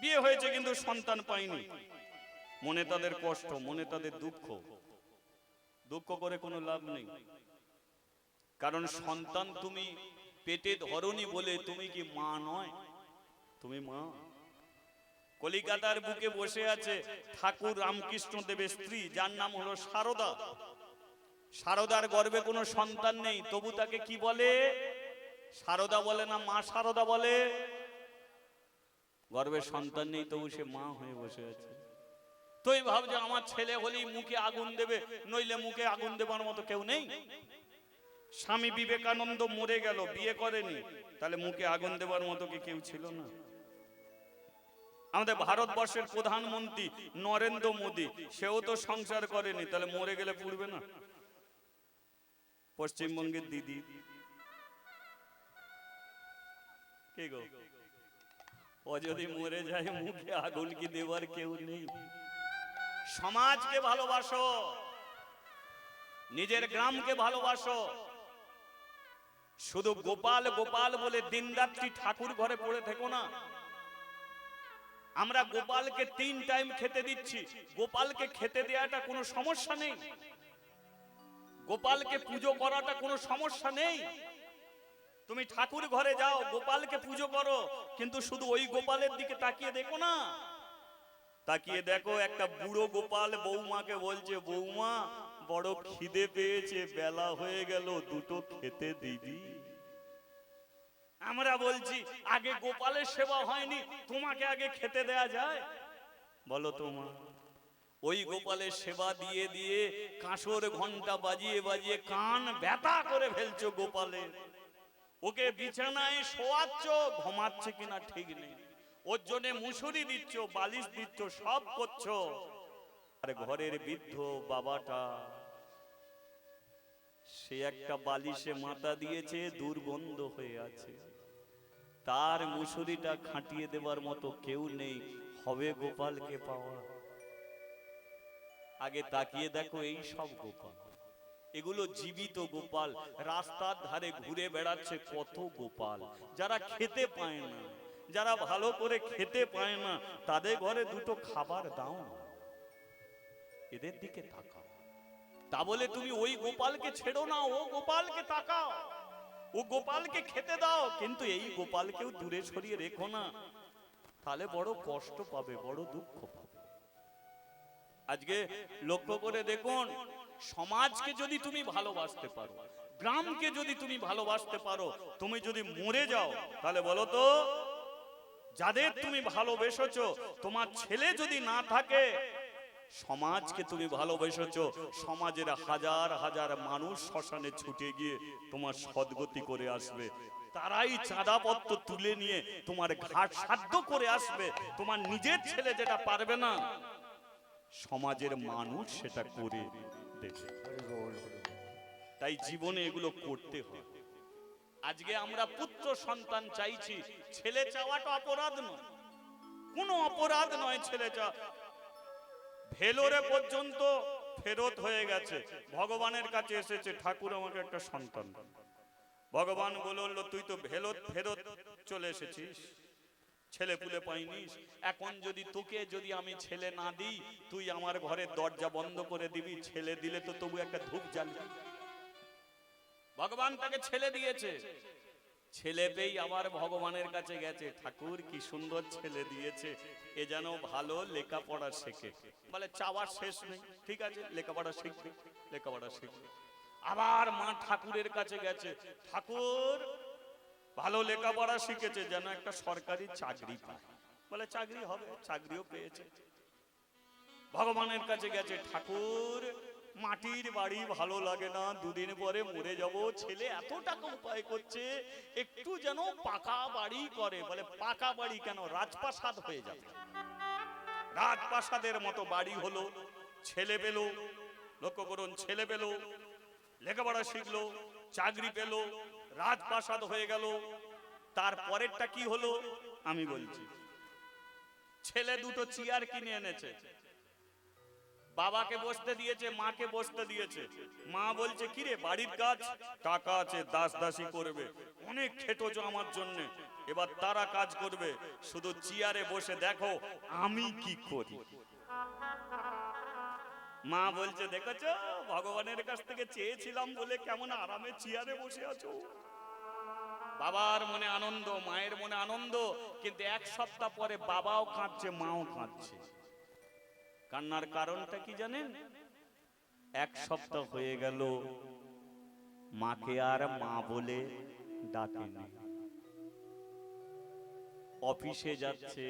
বিয়ে হয়েছে কিন্তু সন্তান পায়নি। মনে তাদের কষ্ট, মনে তাদের দুঃখ। দুঃখ করে কোনো লাভ নেই। কারণ সন্তান তুমি পেটে ধরনি বলে তুমি কি মা নয়? তুমি মা। কলিকাতার বুকে বসে আছে ঠাকুর রামকৃষ্ণ দেবের স্ত্রী, যার নাম হলো সারদা। সারদার গর্বে কোনো সন্তান নেই, তবু তাকে কি বলে? সারদা বলে না মা সারদা বলে? গর্ভে সন্তান নেই তবু সে মা হয়ে বসে আছে। তুই ভাব যে আমার ছেলে হলেই মুখে আগুন দেবে নইলে মুখে আগুন দেবার মতো কেউ নেই? স্বামী বিবেকানন্দ মরে গেল বিয়ে করেনি তাহলে মুখে আগুন দেবার মতো কি কেউ ছিল না? আমাদের ভারতবর্ষের প্রধানমন্ত্রী নরেন্দ্র মোদী সেও তো সংসার করেনি তাহলে মরে গেলে পুড়বে না? পশ্চিমবঙ্গের দিদি। কে গো? ও যদি মরে যায় মুখে আগুন কি দেবার কেউ নেই। সমাজকে ভালোবাসো নিজের গ্রামকে ভালোবাসো। শুধু গোপাল গোপাল বলে দিনরাত্রি ঠাকুর ঘরে পড়ে থেকো না। আমরা গোপালকে তিন টাইম খেতে দিচ্ছি। গোপালকে খেতে দেওয়াটা কোনো সমস্যা নেই। গোপালকে পুজো করাটা কোনো সমস্যা নেই। তুমি ঠাকুর ঘরে যাও, গোপালকে পুজো করো, কিন্তু শুধু ওই গোপালের দিকে তাকিয়ে দেখো না। তাকিয়ে দেখো একটা বুড়ো গোপাল বৌমাকে বলছে, বৌমা, বড় খিদে পেয়েছে, বেলা হয়ে গেল, দুটো খেতে দিবি? আমরা বলছি, আগে গোপালের সেবা হয়নি, তোমাকে আগে খেতে দেয়া যায়। বলো তোমা ওই গোপালের সেবা দিয়ে দিয়ে কাঁসর ঘণ্টা বাজিয়ে বাজিয়ে কান ব্যথা করে ফেলছো গোপালের। ওকে বিছানায় শোয়াচ্ছ ঘুমাচ্ছে কিনা ঠিক নেই। ওর জন্য মুসুরি দিচ্ছ বালিশ দিচ্ছ সব করছ। আর ঘরের বৃদ্ধ বাবাটা সে একটা বালিশে মাথা দিয়েছে দুর্গন্ধ হয়ে আছে। তার মুসুরিটা খাটিয়ে দেবার মতো কেউ নেই। হবে গোপালকে পাওয়া। আগে তাকিয়ে দেখো এই সব গোপাল। এগুলো জীবিত গোপাল। রাস্তার ধারে ঘুরে বেড়াচ্ছে কত গোপাল। যারা খেতে পায় না, যারা ভালো করে খেতে পায় না, তাদের ঘরে দুটো খাবার দাও না। এদের দিকে তাকাও। তা বলে তুমি ওই গোপালকে ছেড়ো না, ও গোপালকে তাকাও। ও গোপালকে খেতে দাও, কিন্তু এই গোপালকেও দূরে সরিয়ে রেখো না। তাহলে বড় কষ্ট পাবে, বড় দুঃখ পাবে। আজকে লক্ষ্য করে দেখুন সমাজকে যদি তুমি ভালোবাসতে পারো, গ্রামকে যদি তুমি ভালোবাসতে পারো, তুমি যদি মরে যাও, তাহলে বলো তো, যাদের তুমি ভালোবেসেছো, তোমার ছেলে যদি না থাকে, সমাজকে তুমি ভালোবেসেছো, সমাজের হাজার হাজার মানুষ শ্মশানে ছুটে গিয়ে তোমার সদ্গতি করে আসবে। তারাই চাঁদাপত্র তুলে নিয়ে তোমার ঘাট সাধ্য করে আসবে। তোমার নিজের ছেলে যেটা পারবে না, সমাজের মানুষ সেটা করে দেবে তাই জীবনে এগুলো করতে হয়। আজকে আমরা পুত্র সন্তান চাইছি, ছেলে চাওয়াটা অপরাধ নয়। কোনো অপরাধ নয় ছেলে চাওয়া। ভেলোরে পর্যন্ত ফেরত হয়ে গেছে। ভগবানের কাছে এসেছে, ঠাকুর আমাকে একটা সন্তান ভগবান বলল, তুই তো ভেলত ফেরত চলে এসেছিস। ছেলে পুলে পাইনিস। এখন যদি তোকে যদি আমি ছেলে না দিই, তুই আমার ঘরের দরজা বন্ধ করে দিবি। ছেলে দিলে তো তবু একটা ধূপ জ্বালবি। ভগবান তাকে ছেলে দিয়েছে। ছেলে পেয়েই আবার ভগবানের কাছে গেছে। ঠাকুর কি সুন্দর ছেলে দিয়েছে। এ যেন ভালো লেখাপড়া শেখে। বলে, চাওয়ার শেষ নেই। ঠিক আছে, লেখাপড়া শিখবে। লেখাপড়া শিখবে। আবার মা ঠাকুরের কাছে গেছে। ঠাকুর ভালো লেখাপড়া শিখেছে যেন একটা সরকারি চাকরি পায়। বলে, চাকরি হবে, চাকরিও পেয়েছে। ভগবানের কাছে গেছে, ঠাকুর, মাটির বাড়ি ভালো লাগে না, দুদিন পরে মরে যাব। ছেলে এত টাকা উপায় করছে, একটু যেন পাকা বাড়ি করে। বলে, পাকা বাড়ি কেন? রাজপ্রাসাদ হয়ে যাবে। রাজপ্রাসাদের মতো বাড়ি হলো, ছেলে পেল, লক্ষ্য করুন, ছেলে পেল, লেখাপড়া শিখলো, চাকরি পেল রাজপ্রাসাদ হয়ে গেল। তার পরেরটা কি হলো? আমি বলছি। ছেলে দুটো চেয়ার কিনে এনেছে। বাবাকে বসতে দিয়েছে, মাকে বসতে দিয়েছে। মা বলছে কি রে বাড়ির কাজ? টাকা আছে দাস দাসী করবে। অনেক খেটোছো আমার জন্য। এবার তারা কাজ করবে। শুধু চেয়ারে বসে দেখো, আমি কি করি? মা বলছে, দেখেছ? ভগবানের কাছ থেকে চেয়েছিলাম বলে কেমন আরামে চেয়ারে বসে আছো? বাবার মনে আনন্দ, মায়ের মনে আনন্দ, কিন্তু এক সপ্তাহ পরে বাবাও কাঁদছে, মাও কাঁদছে। কান্নার কারণটা কি জানেন? এক সপ্তাহ হয়ে গেল, মাকে আর মা বলে ডাকেনি অফিসে যাচ্ছে,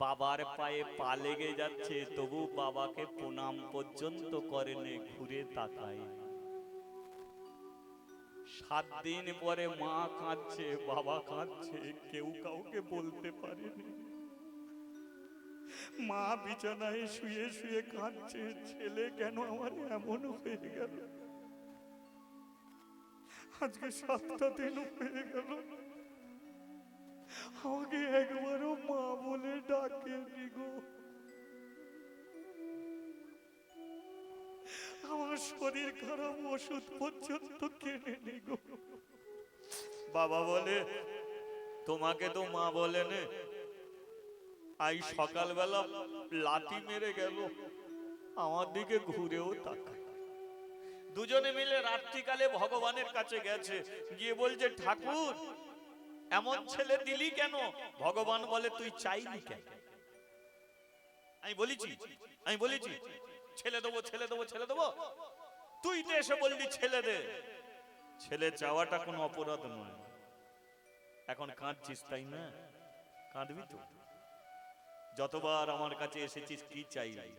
বাবার পায়ে পা লেগে যাচ্ছে, তবু বাবাকে প্রণাম পর্যন্ত করেনি, ঘুরে তাকায়। সাত দিন পরে মা কাঁদছে, বাবা কাঁদছে, কেউ কাউকে বলতে পারেনি। মা বিছানায় শুয়ে শুয়ে কাঁদছে, ছেলে কেন আমার এমন হয়ে গেল? আজকে সাতটা দিন হয়ে গেল। আমাকে একবারও শরীর খারাপ, ওষুধ পর্যন্ত কেনে নি গো বাবা বলে, তোমাকে তো মা বলে নে আই সকালবেলা লাথি মেরে গেল, আমার দিকে ঘুরেও তাকায়। দুজনে মিলে রাত্রিকালে ভগবানের কাছে গেছে, গিয়ে বলছে, ঠাকুর, এমন ছেলে দিলি কেন? ভগবান বলে, তুই চাইলি কেন? আমি বলেছি আমি বলেছি, ছেলে দেবো ছেলে দেবো ছেলে দেবো। তুই তো এসে বললি ছেলে দে ছেলে চাওয়াটা কোনো অপরাধ নয়। এখন কাঁদছিস তাই না? কাঁদবি তো। যতবার আমার কাছে এসেছিস কি চাইলি?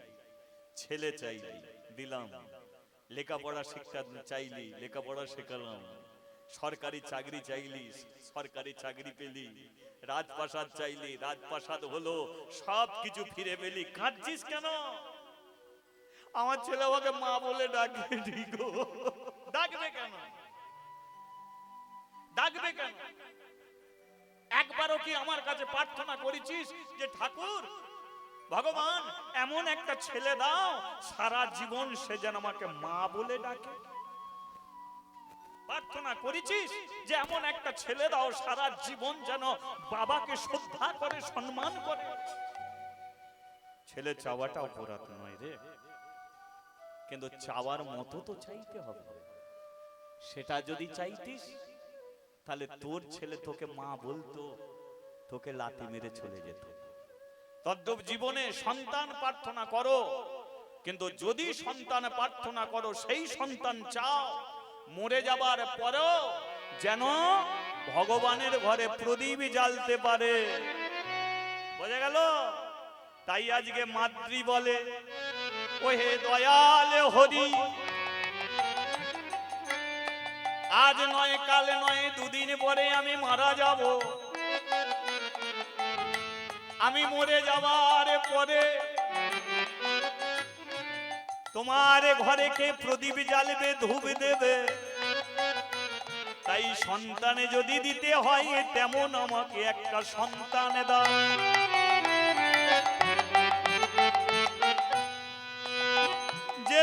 ছেলে চাইলি, দিলাম। লেখাপড়া শিক্ষা চাইলি, লেখাপড়া শেখালাম। সরকারি চাকরি চাইলি, সরকারি চাকরি পেলি। রাজপ্রাসাদ চাইলি, রাজপ্রাসাদ হলো সব কিছু ফিরে পেলি। কাঁদছিস কেন? আমার ছেলে আমাকে মা বলে ডাকবে গো। ডাকবে কেন? ডাকবে কেন? একবারও কি আমার কাছে প্রার্থনা করেছিস যে, ঠাকুর, ভগবান, এমন একটা ছেলে দাও, সারা জীবন সে যেন আমাকে মা বলে ডাকে? প্রার্থনা করেছিস যে, এমন একটা ছেলে দাও, সারা জীবন যেন বাবাকে শ্রদ্ধা করে, সম্মান করে। ছেলে চাওয়াটা অপরাধ নয় রে। কিন্তু চাওয়ার মতো তো চাইতে হবে। সেটা যদি চাইতিস, তাহলে তোর ছেলে তোকে মা বলতো, তোকে লাথি মেরে চলে যেত। তদ্রূপ জীবনে সন্তান প্রার্থনা করো, কিন্তু যদি সন্তান প্রার্থনা করো, সেই সন্তান চাও, মরে যাবার পরেও যেন ভগবানের ঘরে প্রদীপ জ্বালতে পারে। বোঝা গেল? তাই আজকে মাতৃ বলে ওহে দয়াল হরি। আজ নয়, কাল নয়, দুদিন পরে আমি মারা যাব। আমি মরে যাবার পরে তোমার ঘরে কে প্রদীপ জ্বালবে, ধূপ দেবে। তাই সন্তানে যদি দিতে হয়, তেমন আমাকে একটা সন্তান দাও।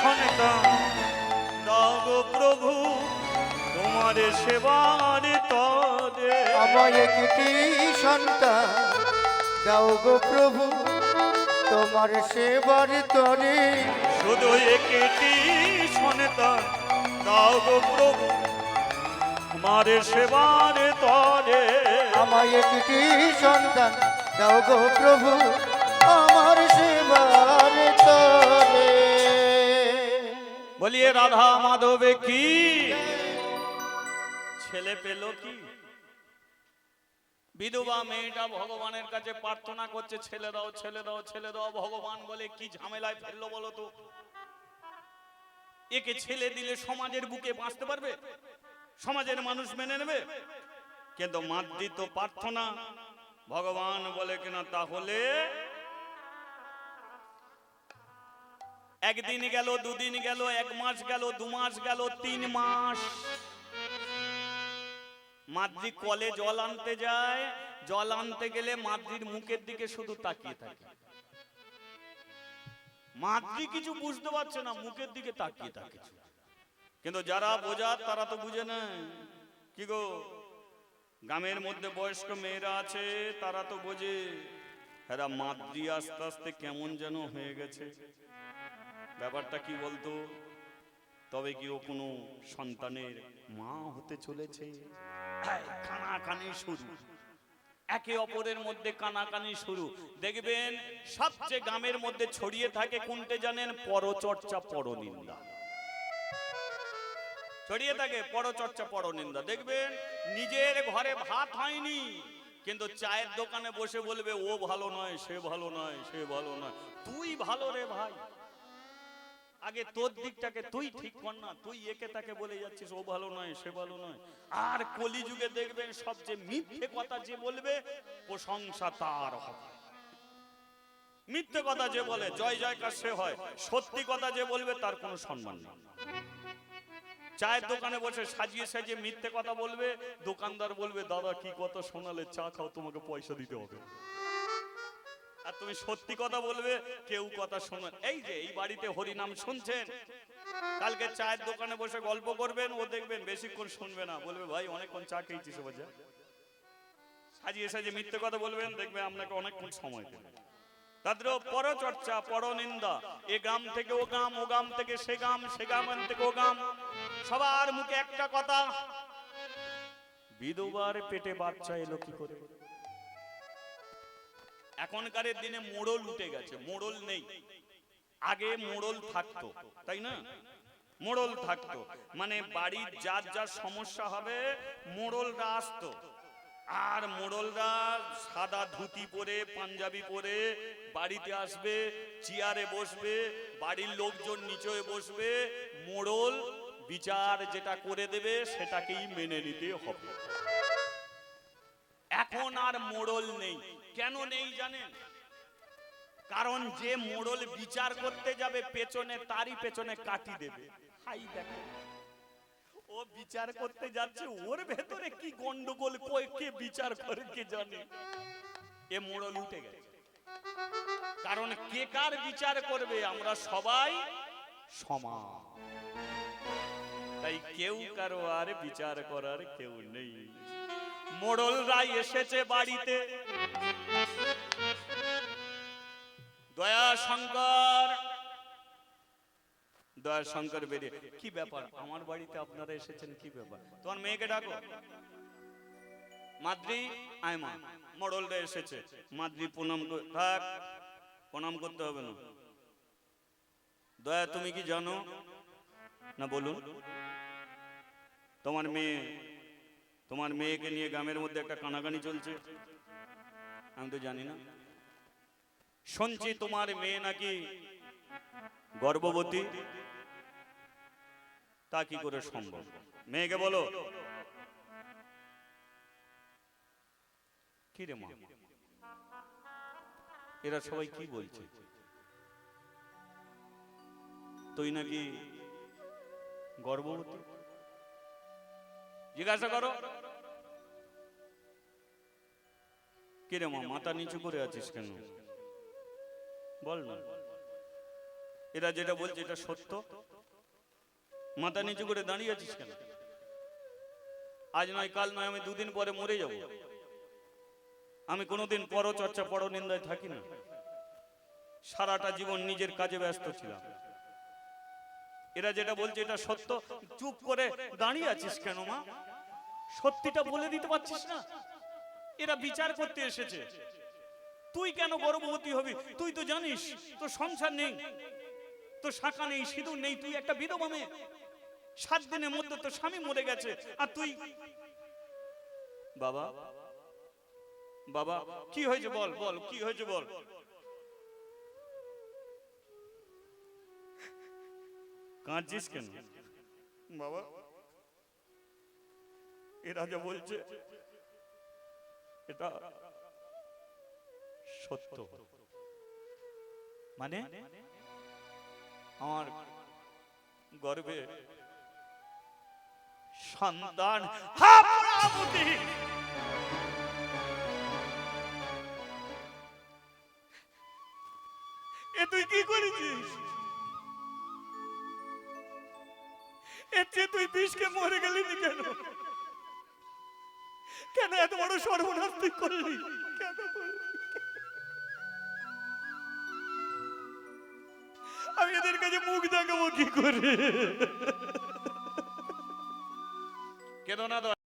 সন্তান দাও গো প্রভু তোমার সেবার তরে আমায় একটি সন্তান দাও গো প্রভু তোমার সেবার তরে শুধু একটি সন্তান দাও গো প্রভু তোমার সেবার তরে আমায় একটি সন্তান দাও গো প্রভু আমার বলিয়ে রাধা মাধবে কি? ছেলে পেল কি? বিধবা মেয়েটা ভগবানের কাছে প্রার্থনা করছে ছেলে দাও ছেলে দাও ছেলে দাও। ভগবান বলে কি ঝামেলায় ফেলল বলো তো? একে ছেলে দিলে সমাজের বুকে বাঁচতে পারবে? সমাজের মানুষ মেনে নেবে? কিন্তু মাতৃ তো প্রার্থনা ভগবান বলে কিনা তাহলে একদিন গেল, দুদিন গেল, এক মাস গেল, দু মাস গেল, তিন মাস। মাদ্রি কলে জল আনতে যায়, জল আনতে গেলে মাদ্রির মুখের দিকে শুধু তাকিয়ে থাকে। মাদ্রি কিছু বুঝতে পারছে না, মুখের দিকে তাকিয়ে থাকে। কিন্তু যারা বোঝার তারা তো বুঝে না। কি গো? গ্রামের মধ্যে বয়স্ক মেয়েরা আছে, তারা তো বোঝে। এরা মাদ্রি আস্তে আস্তে কেমন যেন হয়ে গেছে। ব্যাপারটা কি বলতো? তবে কি ও কোনো সন্তানের মা হতে চলেছে? কানাকানি শুরু। একে অপরের মধ্যে কানাকানি শুরু। দেখবেন সবচেয়ে গ্রামের মধ্যে ছড়িয়ে থাকে কোনটে জানেন? পরচর্চা, পরনিন্দা। ছড়িয়ে থাকে পরচর্চা, পরনিন্দা। দেখবেন নিজের ঘরে ভাত হয়নি, কিন্তু চায়ের দোকানে বসে বলবে, ও ভালো নয়, সে ভালো নয়, সে ভালো নয়। তুই ভালো রে ভাই। আগে তোর দিকটাকে তুই ঠিক কর না তুই একে তাকে বলে যাচ্ছিস ও ভালো নয় সে ভালো নয়। আর কলিযুগে দেখবেন সবচেয়ে মিথ্যে কথা যে বলবে প্রশংসা তার হবে। মিথ্যে কথা যে বলে জয় জয়কার সে হয়। সত্যি কথা যে বলবে তার কোনো সম্মান নেই। চায়ের দোকানে বসে সাজিয়ে সাজিয়ে মিথ্যে কথা বলবে দোকানদার বলবে দাদা কি কথা শোনালে চা খাও তোমাকে পয়সা দিতে হবে। আর তুমি সত্যি কথা বলবে, কেউ কথা শোনে এই যে, এই বাড়িতে হরিনাম শুনছেন, কালকে চায়ের দোকানে বসে গল্প করবেন, ও দেখবেন বেশিক্ষণ শুনবে না। বলবে, ভাই, অনেকক্ষণ চা খেয়েছিস বোঝা সাজিয়ে সাজিয়ে মিথ্যে কথা বলবেন, দেখবে আপনাকে অনেকক্ষণ সময় দেবে। তাদেরও পরচর্চা, পরনিন্দা, এ গ্রাম থেকে ও গ্রাম ও গ্রাম থেকে সে গ্রাম সে গ্রাম থেকে ও গ্রাম। সবার মুখে একটা কথা, বিধবার পেটে বাচ্চা এলো কি করে? এখনকারের দিনে মোড়ল উঠে গেছে, মোড়ল নেই। আগে মোড়ল থাকতো, তাই না? মোড়ল থাকতো। মানে বাড়ির যার যার সমস্যা হবে, মোড়লরা আসতো। আর মোড়লরা সাদা ধুতি পরে, পাঞ্জাবি পরে বাড়িতে আসবে, চেয়ারে বসবে, বাড়ির লোকজন নিচে বসবে। মোড়ল বিচার যেটা করে দেবে, সেটাকেই মেনে নিতে হবে। এখন আর মোড়ল নেই। কেন নেই জানেন? কারণ যে মোড়ল বিচার করতে যাবে, পেছনে তারই পেছনে কাটি দেবে। হাই দেখো ও বিচার করতে যাচ্ছে, ওর ভেতরে কি গন্ডগোল কে বিচার করে কে জানে? এ মোড়ল উঠে গেছে। কারণ কে কার বিচার করবে, আমরা সবাই সমান। তাই কেউ কারও আর বিচার করার কেউ নেই। মোড়লরা এসেছে বাড়িতে। দয়া শঙ্কর। দয়া শঙ্কর বেরিয়ে কি ব্যাপার? আমার বাড়িতে আপনারা এসেছেন, কি ব্যাপার? তোমার মেয়েকে ডাকো। মাদ্রি, আয় মা মোড়লরা এসেছে। মাদ্রি, প্রণাম থাক, প্রণাম করতে হবে না। দয়া, তুমি কি জানো? না, বলুন। তোমার মেয়ে তোমার মেয়েকে নিয়ে গ্রামের মধ্যে একটা কানাকানি চলছে। আমি তো জানি না। শুনছি তোমার মেয়ে নাকি গর্ভবতী। তা কি করে সম্ভব? মেয়েকে বলো। কি রে মা? এরা সবাই কি বলছে? তুই নাকি গর্ভবতী? জিজ্ঞাসা করো। কি রে মা, মাথা নিচু করে আছিস কেন? বল না। এরা যেটা বলছে এটা সত্য? মাথা নিচু করে দাঁড়িয়ে আছিস কেন? আজ নয়, কাল নয়, আমি দুদিন পরে মরে যাব। আমি কোনোদিন পরচর্চা পর নিন্দায় থাকি না। সারাটা জীবন নিজের কাজে ব্যস্ত ছিলাম। এরা যেটা বলছে এটা সত্য। চুপ করে দাঁড়িয়ে আছিস কেন মা? সত্যিটা বলে দিতে পারছিস না? এরা বিচার করতে এসেছে। তুই কেন গর্ভবতী হবি? তুই তো জানিস, তোর সংসার নেই। তোর শাখা নেই, সিঁদুর নেই, তুই একটা বিধবা মেয়ে। সাত দিনের মধ্যে তোর স্বামী মরে গেছে। আর তুই বাবা বাবা কি হয়েছে বল বল, কি হয়েছে বল? কাঁদছিস কেন? বাবা এ রাজা বলছে, এটা সত্য। মানে? আমার গর্বে সন্তান। এ তুই কি করেছিস? এর তুই বিষকে মরে গেলি নি কেন? কেন এত বড় সর্বনাশ তুই করলি? আমি এদের কাছে মুখ দেখাবো কি করে? কেন না